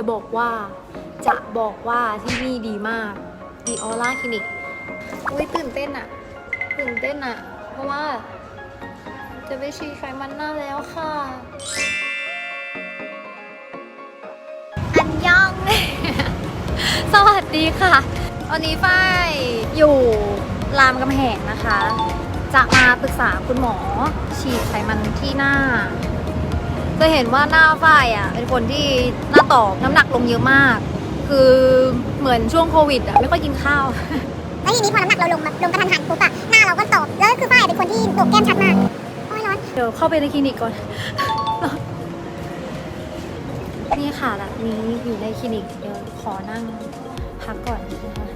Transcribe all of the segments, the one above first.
จะบอกว่าจะบอกว่าที่นี่ดีมากดีออร่าคลินิกอุ้ยตื่นเต้นอะตื่นเต้นอะเพราะว่า จะไปฉีดไขมันหน้าแล้วค่ะ อันยอง สวัสดีค่ะ วันนี้ฝ้ายอยู่รามกำแหงนะคะ จะมาปรึกษาคุณหมอฉีดไขมันที่หน้า จะเห็นว่าหน้าฝ้ายอะเป็นคนที่หน้าตอบน้ำหนักลงเยอะมาก คือเหมือนช่วงโควิดอะไม่ค่อยกินข้าว แล้วทีนี้พอน้ำหนักเราลงแบบลงกระทันหันปุ๊บอะหน้าเราก็ตอบแล้วคือฝ้ายเป็นคนที่โหนกแก้มชัดมากโอ้ยร้อน เดี๋ยวเข้าไปในคลินิกก่อน นี่ค่ะละนี้อยู่ในคลินิกเดี๋ยวขอนั่งพักก่อนนะคะ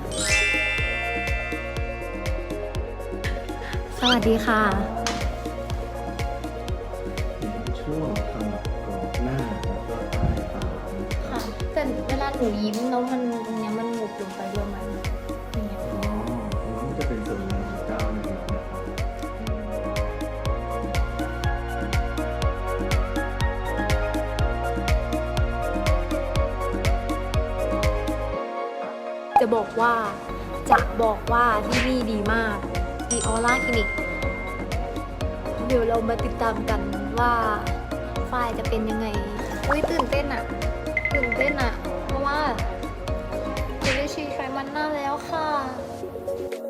สวัสดีค่ะ นูยิ้มแล้วมันตรงเนี้ยมันหมุบลงไปด้วยไหมอย่างเงี้ยอ๋อมันก็จะเป็นส่วนหนึ่งของก้าวนะครับนะครับจะบอกว่าจะบอกว่าที่นี่ดีมากดีออร่าคลินิก เดี๋ยวเรามาติดตามกันว่าฝ้ายจะเป็นยังไง อุ้ยตื่นเต้นอะตื่นเต้นอะเพราะ จะได้ฉีไขมันหน้าแล้วค่ะ